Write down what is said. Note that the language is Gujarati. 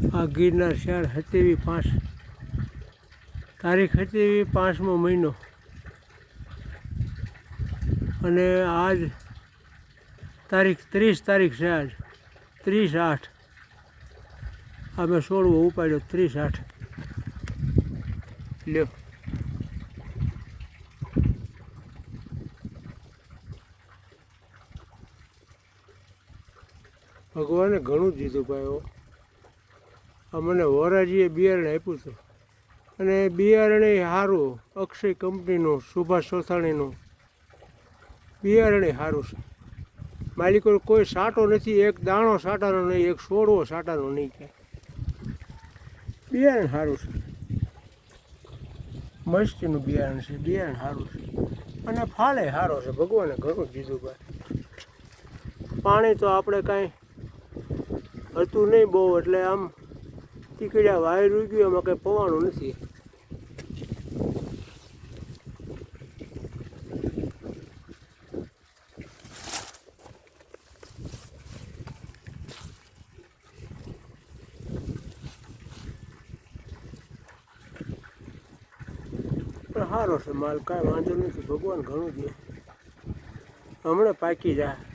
આ ગિરનાર શહેર સત્યાવી પાંચ. તારીખ સત્યાવી પાંચમો મહિનો. અને આજ તારીખ ત્રીસ તારીખ છે આજ. ત્રીસ આઠ. આ સોળવો ઉપાડ્યો, ત્રીસ આઠ. લ્યો. ભગવાને ઘણું જ દીધું ભાઈ મને વોરાજીએ બિયારણ આપ્યું હતું અને બિયારણે સારું અક્ષય કંપનીનું, સુભાષ સોથાણીનું બિયારણે સારું છે. માલિકો કોઈ સાટો નથી, એક દાણો સાટાનો નહીં, એક સોડવો સાટાનો નહીં કે બિયારણ સારું છે. મસ્તીનું બિયારણ છે, બિયારણ સારું છે. અને ફાળે સારો છે, ભગવાને ઘણું દીધું ભાઈ પાણી તો આપણે કાંઈ હતું નહીં બહુ, એટલે આમ ટીકડ્યા વાયર ઉગ્યું એમાં કંઈ પવાનું નથી. સારો છે માલ, કાંઈ વાંધો નથી, ભગવાન ઘણું દે હમણાં પાકી જાય